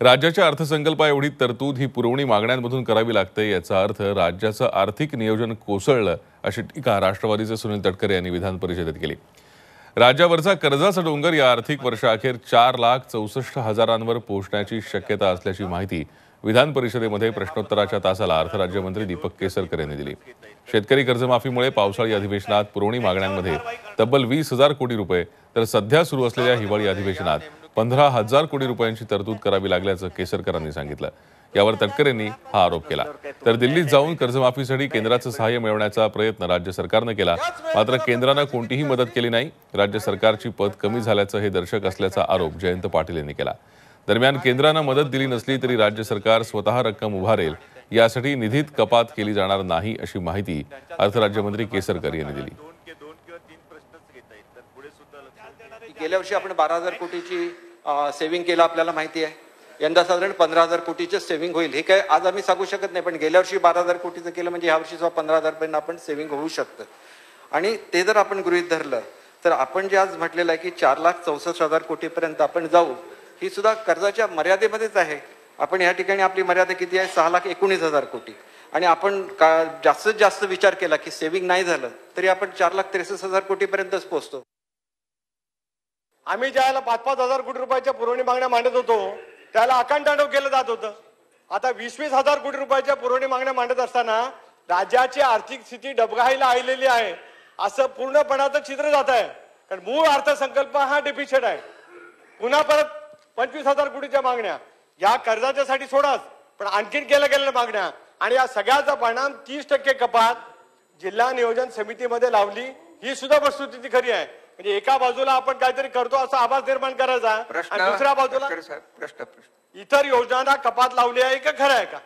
राज्याच्या अर्थसंकल्पा एवढी तरतूद ही पुरवणी मागण्यांमधून करावी लागते याचा अर्थ राज्याचं आर्थिक नियोजन कोसळलं अशी टीका राष्ट्रवादीचे सुनील तटकरे यांनी विधान परिषदेत केली. राज्यावरचा कर्जाचा डोंगर या आर्थिक वर्षाअखेर चार लाख चौसष्ट हजारांवर पोहोचण्याची शक्यता असल्याची माहिती विधान परिषदेमध्ये प्रश्नोत्तराच्या तासाला अर्थराज्यमंत्री दीपक केसरकर यांनी दिली. शेतकरी कर्जमाफीमुळे पावसाळी अधिवेशनात पुरवणी मागण्यांमध्ये तब्बल वीस हजार कोटी रुपये तर सध्या सुरू असलेल्या हिवाळी अधिवेशनात पंधरा हजार कोटी रुपयांची तरतूद करावी लागल्याचं केसरकरांनी सांगितलं. यावर तटकरेंनी हा आरोप केला. तर दिल्लीत जाऊन कर्जमाफीसाठी केंद्राचं सहाय्य मिळवण्याचा प्रयत्न राज्य सरकारनं केला. मात्र केंद्रानं कोणतीही मदत केली नाही. राज्य सरकारची पद कमी झाल्याचं हे दर्शक असल्याचा आरोप जयंत पाटील यांनी केला. दरम्यान केंद्रानं मदत दिली नसली तरी राज्य सरकार स्वतः रक्कम उभारेल. यासाठी निधीत कपात केली जाणार नाही अशी माहिती अर्थराज्यमंत्री केसरकर यांनी दिली. गेल्या वर्षी आपण बारा हजार कोटीची सेव्हिंग केलं आपल्याला माहिती आहे. यंदा साधारण पंधरा हजार कोटीचं सेव्हिंग होईल. हे काय आज आम्ही सांगू शकत नाही पण गेल्या वर्षी बारा हजार कोटीचं केलं म्हणजे यावर्षी सुद्धा पंधरा हजार पर्यंत आपण सेव्हिंग होऊ शकतं. आणि ते जर आपण गृहीत धरलं तर आपण जे आज म्हटलेलं आहे की चार लाख चौसष्ट हजार कोटीपर्यंत आपण जाऊ ही सुद्धा कर्जाच्या मर्यादेमध्येच आहे. आपण या ठिकाणी आपली मर्यादा किती आहे? सहा लाख एकोणीस हजार कोटी. आणि आपण का जास्तीत जास्त विचार केला की सेव्हिंग नाही झालं तरी आपण चार लाख त्रेसष्ट हजार कोटीपर्यंतच पोहोचतो. आम्ही ज्याला पाच पाच हजार कोटी रुपयाच्या पुरवणी मागण्या मांडत होतो त्याला अकांड केलं जात होतं. आता वीस वीस हजार कोटी रुपयाच्या पुरवणी मागण्या मांडत असताना राज्याची आर्थिक स्थिती डबघाईला आलेली आहे. असं पूर्णपणाचं चित्र जात आहे. कारण मूळ अर्थसंकल्प हा डेफिशिट आहे. पुन्हा परत पंचवीस हजार कोटीच्या मागण्या. या कर्जाच्यासाठी सोडाच पण आणखीन केल्या गेलेल्या मागण्या. आणि या सगळ्याचा परिणाम तीस टक्के कपात जिल्हा नियोजन समितीमध्ये लावली ही सुद्धा वस्तुस्थिती खरी आहे. म्हणजे एका बाजूला आपण काहीतरी करतो असा आवाज निर्माण करायचा. आणि दुसऱ्या बाजूला प्रश्न प्रश्न. इतर योजनांना कपात लावली आहे का? खरं आहे का?